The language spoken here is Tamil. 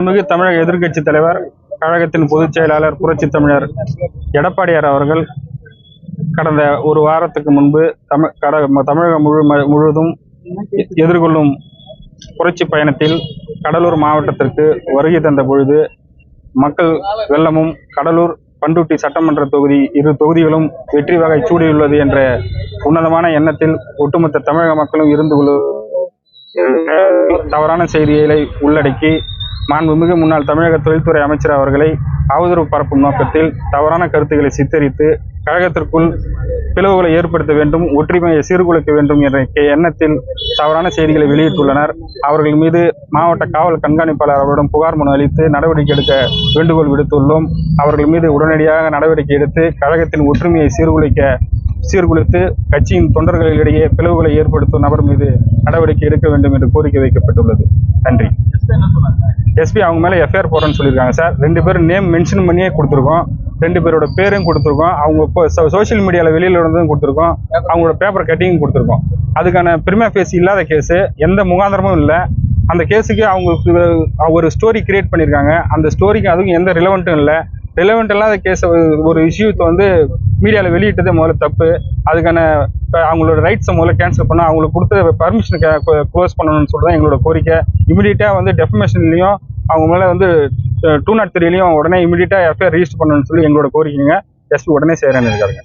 மிகு தமிழக எதிர்க்கட்சி தலைவர் கழகத்தின் பொதுச் செயலாளர் புரட்சி தமிழர் எடப்பாடியார் அவர்கள் கடந்த ஒரு வாரத்துக்கு முன்பு தமிழ் கட தமிழகம் முழு முழுவதும் எதிர்கொள்ளும் புரட்சி பயணத்தில் கடலூர் மாவட்டத்திற்கு வருகை தந்த பொழுது மக்கள் வெள்ளமும் கடலூர் பண்ருட்டி சட்டமன்ற தொகுதி இரு தொகுதிகளும் வெற்றி வகை சூடியுள்ளது என்ற உன்னதமான எண்ணத்தில் ஒட்டுமொத்த தமிழக மக்களும் இருந்து தவறான செய்திகளை உள்ளடக்கி மாண்புமிகு முன்னாள் தமிழக தொழில்துறை அமைச்சர் அவர்களை அவதூறு பரப்பும் நோக்கத்தில் தவறான கருத்துக்களை சித்தரித்து கழகத்திற்குள் பிளவுகளை ஏற்படுத்த வேண்டும் ஒற்றுமையை சீர்குலைக்க வேண்டும் என்ற எண்ணத்தில் தவறான செய்திகளை வெளியிட்டுள்ளனர். அவர்கள் மீது மாவட்ட காவல் கண்காணிப்பாளர் அவரிடம் புகார் மனு அளித்து நடவடிக்கை எடுக்க வேண்டுகோள் விடுத்துள்ளோம். அவர்கள் மீது உடனடியாக நடவடிக்கை எடுத்து கழகத்தின் ஒற்றுமையை சீர்குலைக்க சீர்குலைத்து கட்சியின் தொண்டர்களிடையே பிளவுகளை ஏற்படுத்தும் நபர் மீது நடவடிக்கை எடுக்க வேண்டும் என்று கோரிக்கை வைக்கப்பட்டுள்ளது. நன்றி. எஸ்பி அவங்க மேலே எஃப்ஐஆர் போடுறேன்னு சொல்லியிருக்காங்க சார். ரெண்டு பேரும் நேம் மென்ஷன் பண்ணியே கொடுத்துருக்கோம். ரெண்டு பேரோட பேரும் கொடுத்துருக்கோம். அவங்க இப்போ சோஷியல் மீடியாவில் வெளியில் இருந்ததும் கொடுத்துருக்கோம். அவங்களோட பேப்பர் கட்டிங் கொடுத்துருக்கோம். அதுக்கான பிரிமா ஃபேஸ் இல்லாத கேஸு எந்த முகாந்திரமும் இல்லை. அந்த கேஸுக்கு அவங்களுக்கு ஒரு ஸ்டோரி கிரியேட் பண்ணியிருக்காங்க. அந்த ஸ்டோரிக்கு அதுக்கும் எந்த ரிலவெண்ட்டும் இல்லை. ரிலவெண்ட் இல்லாத கேஸை ஒரு இஷ்யூத்தை வந்து மீடியாவில் வெளியிட்டதே முதல்ல தப்பு. அதுக்கான இப்போ அவங்களோட ரைட்ஸை முதல்ல கேன்சல் பண்ண அவங்களுக்கு கொடுத்த பர்மிஷன் க்ளோஸ் பண்ணணும்னு சொல்லிட்டு தான் எங்களோட கோரிக்கை. இமீடியட்டாக வந்து டெஃபமேஷன்லையும் அவங்க மேலே வந்து டூ நாட் த்ரீலையும் உடனே இமீடியட்டாக எஃப்ஐஆர் ரிஜிஸ்டர் பண்ணணும்னு சொல்லி எங்களோட கோரிக்கைங்க. எஸ்பி உடனே செய்கிறேன்னு இருக்காருங்க.